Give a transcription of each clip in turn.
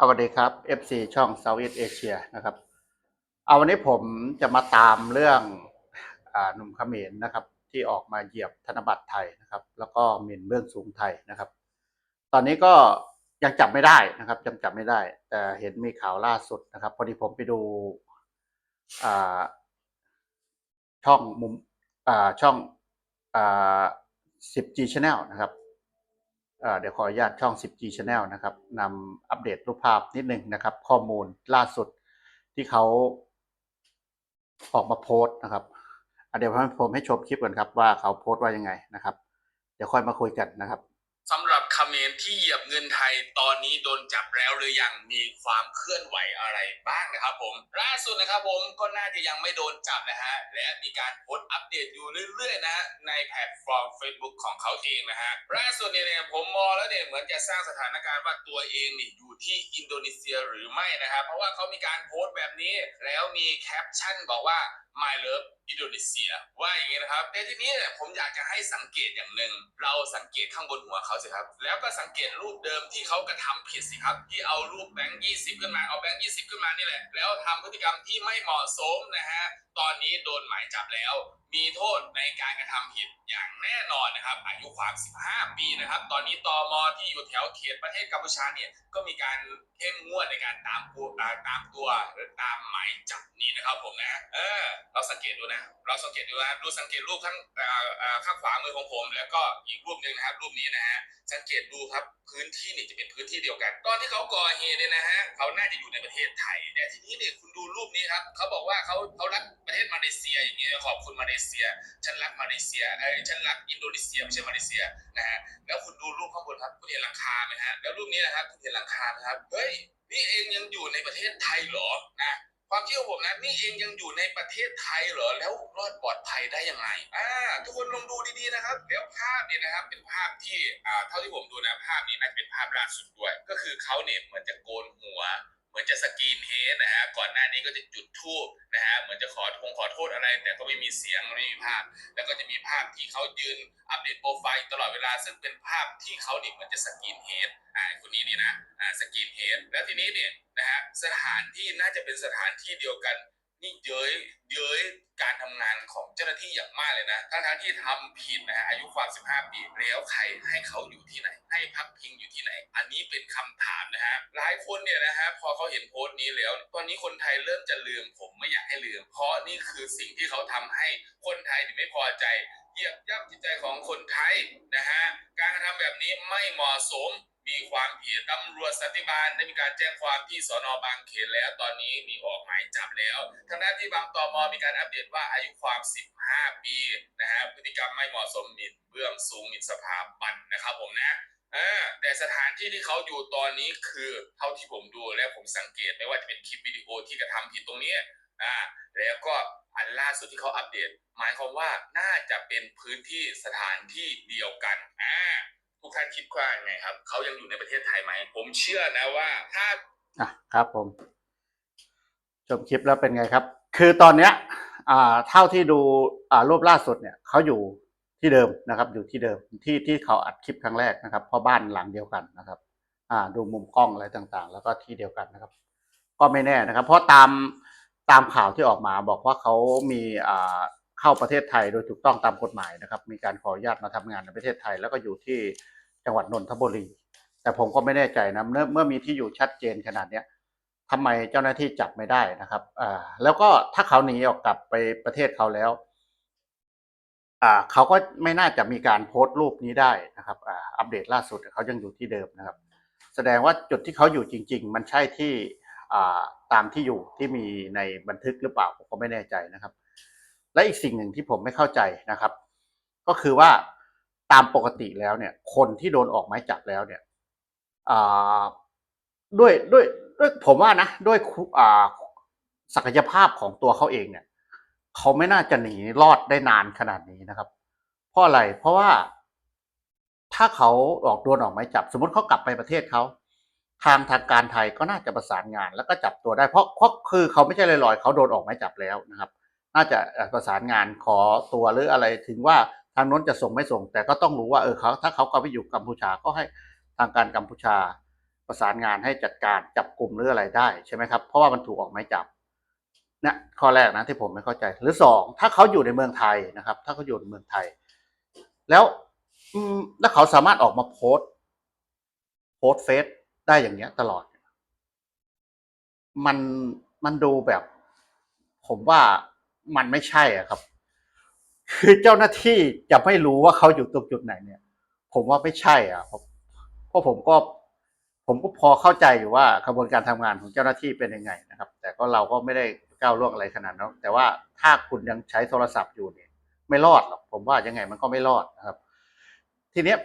สวัสดีครับ FC ช่อง Southeast Asia นะครับ เอาวันนี้ผมจะมาตามเรื่องอหนุ่มเขมรนะครับ ที่ออกมาเหยียบธนบัตรไทยนะครับ แล้วก็หมิ่นเบื้องสูงไทยนะครับ ตอนนี้ก็ยังจับไม่ได้นะครับยังจับไม่ได้ แต่เห็นมีข่าวล่าสุดนะครับ พอดีผมไปดูช่องมุมช่อง 10G Channel นะครับ เดี๋ยวขออนุญาตช่อง 10G Channel นะครับนำอัปเดตรูปภาพนิดนึงนะครับ ข้อมูลล่าสุดที่เขาออกมาโพสต์นะครับเดี๋ยวผมให้ชมคลิปก่อนครับว่าเขาโพสต์ว่ายังไงนะครับ เดี๋ยวค่อยมาคุยกันนะครับ งินไทยตอนนี้โดนจับแล้วหรือยังมีความเคลื่อนไหวอะไรบ้างนะครับผมล่าสุดนะครับผมก็น่าจะยังไม่โดนจับนะฮะและมีการโพสต์อัปเดตอยู่เรื่อยๆนะฮะในแพลตฟอร์ม Facebook ของเขาเองนะฮะล่าสุดเนี่ยผมมองแล้วเนี่ยเหมือนจะสร้างสถานการณ์ว่าตัวเองนี่อยู่ที่อินโดนีเซียหรือไม่นะครับเพราะว่าเขามีการโพสต์แบบนี้ แล้วมีแคปชั่นบอกว่า My Love อินโดนีเซียว่าอย่างนี้นะครับแต่ทีนี้เนี่ยผมอยากจะให้สังเกตอย่างหนึ่งเราสังเกตข้างบนหัวเขาสิครับ แล้วก็สังเกตรูปเดิมที่เขากระทำผิดสิครับที่เอารูปแบงค์ยี่สิบขึ้นมาเอาแบงค์ยี่สิบขึ้นมานี่แหละ แล้วทำพฤติกรรมที่ไม่เหมาะสมนะฮะตอนนี้โดนหมายจับแล้ว มีโทษในการกระทำผิดอย่างแน่นอนนะครับอายุความ 15 ปีนะครับ ตอนนี้ตมที่อยู่แถวเขตประเทศกัมพูชาเนี่ยก็มีการเข้มงวดในการตามตัวตามตัวหรือตามหมายจับนี้นะครับผมนะเออเราสังเกตดูนะ เราสังเกตดูนะดูสังเกตรูปข้างข้างขวามือของผม แล้วก็อีกรูปหนึ่งนะครับ รูปนี้นะฮะสังเกตดูครับพื้นที่นี่จะเป็นพื้นที่เดียวกัน ตอนที่เขาก่อเหตุเนี่ยนะฮะเขาน่าจะอยู่ในประเทศไทย แต่ทีนี้เนี่ยคุณดูรูปนี้ครับเขาบอกว่าเขาเขารักประเทศมาเลเซียอย่างเงี้ยขอบคุณมาเลเซีย ฉันรักมาเลเซียเอ้ฉันรักอินโดนีเซียไม่ใช่มาเลเซียนะฮะแล้วคุณดูรูปข้างบนครับคุณเห็นหลังคาไหมฮะแล้วรูปนี้นะครับคุณเห็นหลังคาไหมครับเฮ้ยนี่เองยังอยู่ในประเทศไทยเหรอนะ ความเชื่อของผมนะนี่เองยังอยู่ในประเทศไทยเหรอแล้วรอดปลอดภัยได้ยังไงอ่าทุกคนลองดูดีๆนะครับแล้วภาพเนี่ยนะครับเป็นภาพที่อ่าเท่าที่ผมดูนะภาพนี้น่าจะเป็นภาพล่าสุดด้วย ก็คือเขาเนี่ยเหมือนจะโกนหัว มือนจะสกีนเฮดนะฮะก่อนหน้านี้ก็จะจุดทูบนะฮะเหมือนจะขอทงขอโทษอะไร แต่ก็ไม่มีเสียงไม่มีภาพ แล้วก็จะมีภาพที่เขายืนอัปเดตโปรไฟล์ตลอดเวลาซึ่งเป็นภาพที่เขาเนี่ยเหมือนจะสกีนเฮดอ่าคนนี้นี่นะอ่าสกีนเฮดแล้วทีนี้เนี่ยนะฮะสถานที่น่าจะเป็นสถานที่เดียวกัน นี่เย้ยเย้ยการทำงานของเจ้าหน้าที่อย่างมากเลยนะทั้งทที่ทำผิดนะฮะอายุความ 15 ปีแล้วใครให้เขาอยู่ที่ไหน ให้พักพิงอยู่ที่ไหน อันนี้เป็นคำถามนะฮะหลายคนเนี่ยนะฮะพอเขาเห็นโพสต์นี้แล้ว ตอนนี้คนไทยเริ่มจะลืมผมไม่อยากให้ลืม เพราะนี่คือสิ่งที่เขาทำให้คนไทยไม่พอใจเหยียบย่ำจิตใจของคนไทยนะฮะ แบบนี้ไม่เหมาะสมมีความผิดตำรวจสันติบาลได้มีการแจ้งความที่สอนอบางเขนแล้วตอนนี้มีออกหมายจับแล้ว ทางด้านที่บางตอมมีการอัปเดตว่าอายุความ 15 ปีนะฮะพฤติกรรมไม่เหมาะสมหมิ่นเบื้องสูงหมิ่นสภาบันนะครับผมนะแต่สถานที่ที่เขาอยู่ตอนนี้คือเท่าที่ผมดูและผมสังเกตไม่ว่าจะเป็นคลิปวิดีโอที่กระทำผิดตรงนี้อ่าแล้วก็อันล่าสุดที่เขาอัปเดต หมายความว่าน่าจะเป็นพื้นที่สถานที่เดียวกันอ่า ทุกท่านคิดว่าไงครับ เขายังอยู่ในประเทศไทยไหม ผมเชื่อนะว่าถ้าอะครับผมชมคลิปแล้วเป็นไงครับ คือตอนเนี้ย อ่า เท่าที่ดู อ่า รูปล่าสุดเนี่ย เขาอยู่ที่เดิมนะครับ อยู่ที่เดิม ที่ที่เขาอัดคลิปครั้งแรกนะครับ เพราะบ้านหลังเดียวกันนะครับ อ่า ดูมุมกล้องอะไรต่างๆ แล้วก็ที่เดียวกันนะครับ ก็ไม่แน่นะครับ เพราะตามตามข่าวที่ออกมาบอกว่าเขามีอ่าเข้าประเทศไทยโดยถูกต้องตามกฎหมายนะครับ มีการขออนุญาตมาทำงานในประเทศไทย แล้วก็อยู่ที่ จังหวัดนนทบุรี แต่ผมก็ไม่แน่ใจนะเมื่อมีที่อยู่ชัดเจนขนาดเนี้ยทำไมเจ้าหน้าที่จับไม่ได้นะครับอ่าแล้วก็ถ้าเขาหนีออกกลับไปประเทศเขาแล้วอ่าเขาก็ไม่น่าจะมีการโพสต์รูปนี้ได้นะครับอ่าอัปเดตล่าสุดเขายังอยู่ที่เดิมนะครับ แสดงว่าจุดที่เขาอยู่จริง ๆ มันใช่ที่อ่าตามที่อยู่ที่มีในบันทึกหรือเปล่าผมก็ไม่แน่ใจนะครับ และอีกสิ่งหนึ่งที่ผมไม่เข้าใจนะครับ ก็คือว่า ตามปกติแล้วเนี่ย คนที่โดนออกหมายจับแล้วเนี่ยด้วยด้วยด้วยผมว่านะด้วยศักยภาพของตัวเขาเองเนี่ยเขาไม่น่าจะหนีรอดได้นานขนาดนี้นะครับ เพราะอะไรเพราะว่าถ้าเขาออกโดนออกหมายจับ สมมติเขากลับไปประเทศเขาทางทางการไทยก็น่าจะประสานงาน แล้วก็จับตัวได้เพราะเพราะคือเขาไม่ใช่ลอยๆเขาโดนออกหมายจับแล้วนะครับ น่าจะประสานงานขอตัวหรืออะไรถึงว่า ทางโน้นจะส่งไม่ส่ง แต่ก็ต้องรู้ว่าเออเขาถ้าเขาก็ไปอยู่กัมพูชาก็ให้ทางการกัมพูชาประสานงานให้จัดการจับกลุ่มหรืออะไรได้ใช่ไหมครับเพราะว่ามันถูกออกหมายจับเนี่ยข้อแรกนะที่ผมไม่เข้าใจหรือสองถ้าเขาอยู่ในเมืองไทยนะครับ ถ้าเขาอยู่ในเมืองไทย แล้วอืมแล้วเขาสามารถออกมาโพสต์โพสต์เฟซได้อย่างเงี้ย ตลอด มันมันดูแบบ ผมว่ามันไม่ใช่อะครับ คือเจ้าหน้าที่จะไม่รู้ว่าเขาอยู่ตรงจุดไหนเนี่ย ผมว่าไม่ใช่อะเพราะผมก็ ผมก็พอเข้าใจอยู่ว่ากระบวนการทำงานของเจ้าหน้าที่เป็นยังไงนะครับ แต่ก็เราก็ไม่ได้ก้าวล่วงอะไรขนาดนั้นแต่ว่าถ้าคุณยังใช้โทรศัพท์อยู่เนี่ย ไม่รอดหรอกผมว่ายังไงมันก็ไม่รอดนะครับ ทีเนี้ย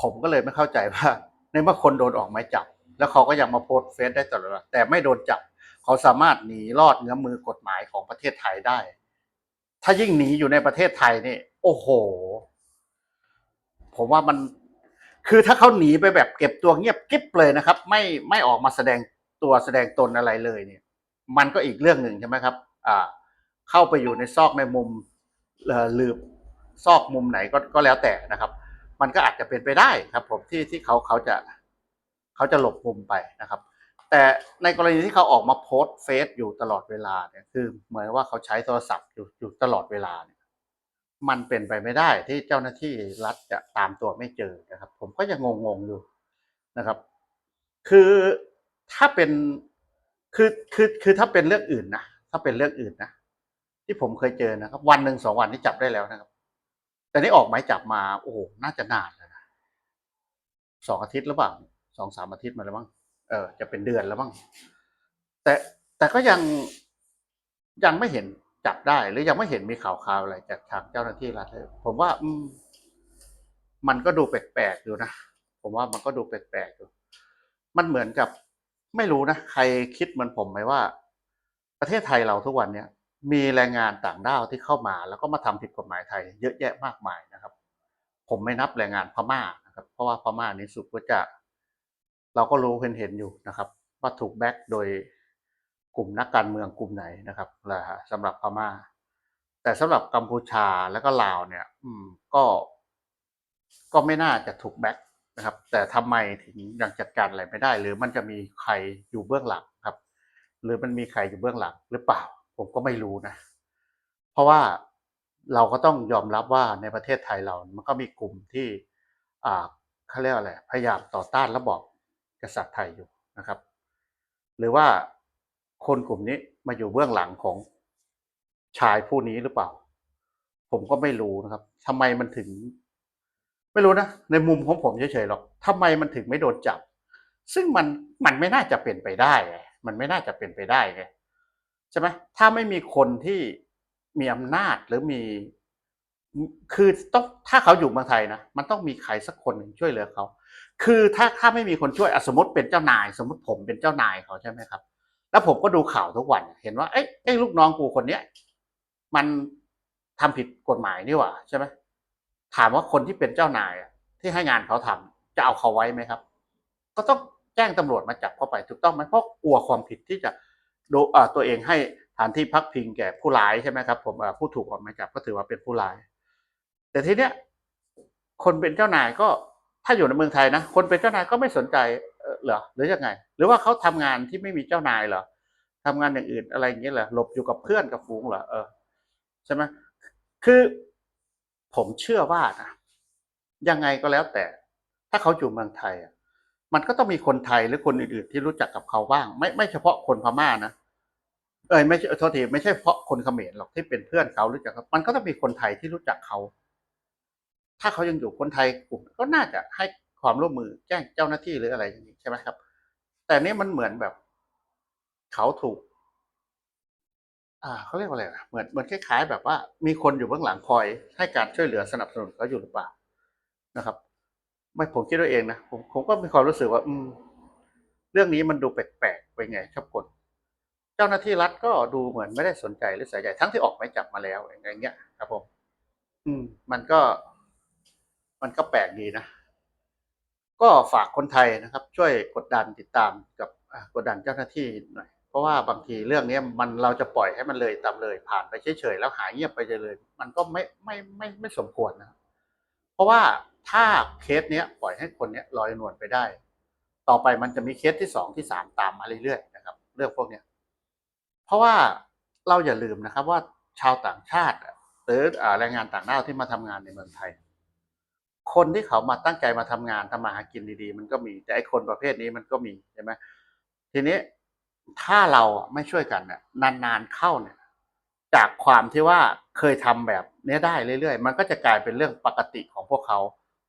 ผมก็เลยไม่เข้าใจว่า ในเมื่อคนโดนออกหมายจับ แล้วเขาก็ยังมาโพสต์เฟซได้ตลอดแต่ไม่โดนจับ เขาสามารถหนีรอดเงื้อมือกฎหมายของประเทศไทยได้ ถ้ายิ่งหนีอยู่ในประเทศไทยนี่ โอ้โห ผมว่ามัน คือถ้าเขาหนีไปแบบเก็บตัวเงียบกิ๊บเลยนะครับ ไม่ไม่ออกมาแสดงตัวแสดงตนอะไรเลยเนี่ย มันก็อีกเรื่องหนึ่งใช่ไหมครับ อ่า เข้าไปอยู่ในซอกในมุมหลืบซอกมุมไหนก็ก็แล้วแต่นะครับ มันก็อาจจะเป็นไปได้ครับ ผมที่ที่เขาเขาจะเขาจะหลบมุมไปนะครับ แต่ในกรณีที่เขาออกมาโพสเฟซอยู่ตลอดเวลาเนี่ยคือเหมือนว่าเขาใช้โทรศัพท์อยู่อยู่ตลอดเวลาเนี่ยมันเป็นไปไม่ได้ที่เจ้าหน้าที่รัฐจะตามตัวไม่เจอนะครับ ผมก็ยังงงๆอยู่นะครับ คือถ้าเป็นคือคือคือถ้าเป็นเรื่องอื่นนะถ้าเป็นเรื่องอื่นนะที่ผมเคยเจอนะครับ วันหนึ่งสองวันที่จับได้แล้วนะครับ แต่นี่ออกหมายจับมาโอ้โหน่าจะนานแล้วนะสองอาทิตย์หรือเปล่าสองสามอาทิตย์มาแล้วมั้ง เออจะเป็นเดือนแล้วมั้งแต่แต่ก็ยังยังไม่เห็นจับได้หรือยังไม่เห็นมีข่าวคราวอะไรจากทางเจ้าหน้าที่รัฐเลยผมว่าอืมมันก็ดูแปลกๆอยู่นะผมว่ามันก็ดูแปลกๆอยู่มันเหมือนกับไม่รู้นะใครคิดเหมือนผมไหมว่า ประเทศไทยเราทุกวันเนี้ยมีแรงงานต่างด้าวที่เข้ามา แล้วก็มาทำผิดกฎหมายไทย เยอะแยะมากมายนะครับ ผมไม่นับแรงงานพม่านะครับ เพราะว่าพม่านี่สุดก็จะ เราก็รู้เห็นเห็นอยู่นะครับว่าถูกแบ็กโดยกลุ่มนักการเมืองกลุ่มไหนนะครับนะฮะสำหรับพม่า แต่สำหรับกัมพูชาแล้วก็ลาวเนี่ยอืมก็ก็ไม่น่าจะถูกแบ็กนะครับ แต่ทำไมถึงยังจัดการอะไรไม่ได้ หรือมันจะมีใครอยู่เบื้องหลังครับ หรือมันมีใครอยู่เบื้องหลังหรือเปล่า ผมก็ไม่รู้นะ เพราะว่าเราก็ต้องยอมรับว่าในประเทศไทยเรา มันก็มีกลุ่มที่อ่าเขาเรียกอะไร พยายามต่อต้านระบอบก ษัตริย์ไทยอยู่นะครับ หรือว่าคนกลุ่มนี้มาอยู่เบื้องหลังของชายผู้นี้หรือเปล่า ผมก็ไม่รู้นะครับทำไมมันถึง ไม่รู้นะในมุมของผมเฉยๆหรอกทำไมมันถึงไม่โดนจับ ซึ่งมันมันไม่น่าจะเป็นไปได้ไงมันไม่น่าจะเป็นไปได้ไงใช่ไหมถ้าไม่มีคนที่มีอำนาจหรือมี คือต้องถ้าเขาอยู่เมืองไทยนะมันต้องมีใครสักคนหนึ่งช่วยเหลือเขา คือถ้าถ้าไม่มีคนช่วยอสมมติเป็นเจ้านาย สมมติผมเป็นเจ้านายเขาใช่ไหมครับ แล้วผมก็ดูข่าวทุกวัน เห็นว่าเอ้ยเอ้ลูกน้องกูคนเนี้ยมันทำผิดกฎหมายนี่หว่าใช่ไหมถามว่าคนที่เป็นเจ้านายที่ให้งานเขาทำจะเอาเขาไว้ไหมครับ ก็ต้องแจ้งตำรวจมาจับเข้าไปถูกต้องไหมเพราะกลัวความผิดที่จะดูอ่าตัวเองให้ฐานที่พักพิงแก่ผู้ร้ายใช่ไหมครับ ผมผู้ถูกออกหมายจับก็ถือว่าเป็นผู้ร้าย แต่ทีเนี้ยคนเป็นเจ้านายก็ถ้าอยู่ในเมืองไทยนะคนเป็นเจ้านายก็ไม่สนใจเหรอหรือยังไง หรือว่าเขาทำงานที่ไม่มีเจ้านายเหรอทำงานอย่างอื่นอะไรอย่างเงี้ยเหรอหลบอยู่กับเพื่อนกับฝูงเหรอเออใช่ไหมคือผมเชื่อว่านะยังไงก็แล้วแต่ ถ้าเขาอยู่เมืองไทยอะมันก็ต้องมีคนไทยหรือคนอื่นๆ ที่รู้จักกับเขาบ้าง ไม่ไม่เฉพาะคนพม่านะเอ้ยไม่ใช่โทษทีไม่ใช่เฉพาะคนเขมรหรอกที่เป็นเพื่อนเขารู้จักเขามันก็ต้องมีคนไทยที่รู้จักเขา ถ้าเขายังอยู่คนไทยกลุ่มก็น่าจะให้ความร่วมมือแจ้งเจ้าหน้าที่หรืออะไรอย่างนี้ใช่ไหมครับ แต่นี่มันเหมือนแบบ เขาถูก อ่าเขาเรียกว่าอะไรนะเหมือนเหมือนคล้ายๆ แบบว่า มีคนอยู่เบื้องหลังคอย ให้การช่วยเหลือสนับสนุนเขาอยู่หรือเปล่านะครับ ไม่ผมคิดด้วยเองนะผมผมก็มีความรู้สึกว่า อืม เรื่องนี้มันดูแปลกๆไปไงชอบกลเจ้าหน้าที่รัฐก็ดูเหมือนไม่ได้สนใจหรือใส่ใจทั้งที่ออกหมายจับมาแล้วอย่างเงี้ยครับผม อืม มันก็ มันก็แปลกดีนะ ก็ฝากคนไทยนะครับ ช่วยกดดันติดตามกับกดดันเจ้าหน้าที่หน่อย เพราะว่าบางทีเรื่องนี้มันเราจะปล่อยให้มันเลยตามเลย ผ่านไปเฉยๆแล้วหายเงียบไปเลย มันก็ไม่ไม่ไม่ไม่สมควรนะ เพราะว่าถ้าเคสเนี้ยปล่อยให้คนเนี้ยลอยนวลไปได้ ต่อไปมันจะมีเคสที่สองที่สามตามมาเรื่อยๆนะครับ เรื่องพวกเนี้ยเพราะว่าเราอย่าลืมนะครับว่าชาวต่างชาติหรือแรงงานต่างด้าวที่มาทำงานในเมืองไทย คนที่เขามาตั้งใจมาทำงานทำมาหากินดีๆ มันก็มี แต่ไอ้คนประเภทนี้มันก็มีใช่ไหมทีนี้ถ้าเราไม่ช่วยกันเนี่ยนานๆเข้าเนี่ย จากความที่ว่าเคยทำแบบนี้ได้เรื่อยๆ มันก็จะกลายเป็นเรื่องปกติของพวกเขา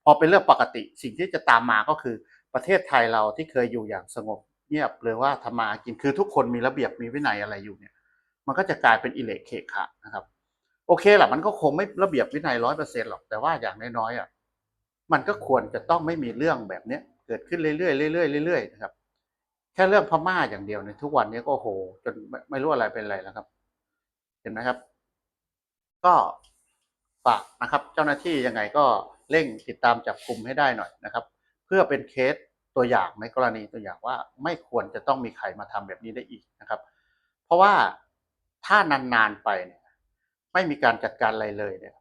พอเป็นเรื่องปกติสิ่งที่จะตามมาก็คือประเทศไทยเราที่เคยอยู่อย่างสงบเงียบหรือว่าทำมาหากินคือทุกคนมีระเบียบมีวินัยอะไรอยู่เนี่ย มันก็จะกลายเป็นอิเล็กเคขะนะครับ โอเคแหละมันก็คงไม่ระเบียบวินัยร้อยเปอร์เซ็นต์หรอกแต่ว่าอย่างน้อยๆอะ มันก็ควรจะต้องไม่มีเรื่องแบบเนี้ยเกิดขึ้นเรื่อยๆเรื่อยๆเรื่อยๆนะครับ แค่เรื่องพม่าอย่างเดียวเนี่ยทุกวันนี้ก็โหจนไม่ไม่รู้อะไรเป็นอะไรแล้วครับ เห็นไหมครับ ก็ฝากนะครับ เจ้าหน้าที่ยังไงก็เร่งติดตามจับกลุ่มให้ได้หน่อยนะครับ เพื่อเป็นเคสตัวอย่างในกรณีตัวอย่างว่าไม่ควรจะต้องมีใครมาทำแบบนี้ได้อีกนะครับ เพราะว่าถ้านานๆไปเนี่ยไม่มีการจัดการอะไรเลยเนี่ย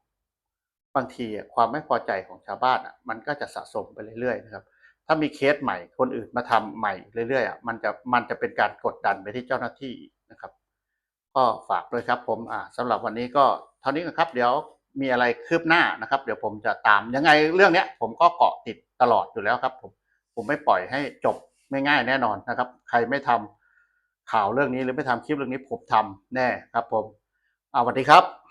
บางทีความไม่พอใจของชาวบ้านอะมันก็จะสะสมไปเรื่อยๆนะครับถ้ามีเคสใหม่คนอื่นมาทำใหม่เรื่อยๆอะมันจะมันจะเป็นการกดดันไปที่เจ้าหน้าที่นะครับ ก็ฝากด้วยครับผมอ่าสำหรับวันนี้ก็เท่านี้ก่อนครับ เดี๋ยวมีอะไรคืบหน้านะครับ เดี๋ยวผมจะตามยังไงเรื่องเนี้ย ผมก็เกาะติดตลอดอยู่แล้วครับ ผมผมไม่ปล่อยให้จบไม่ง่ายแน่นอนนะครับ ใครไม่ทำข่าวเรื่องนี้หรือไม่ทำคลิปเรื่องนี้ผมทำแน่ครับ ผมอ่าสวัสดีครับ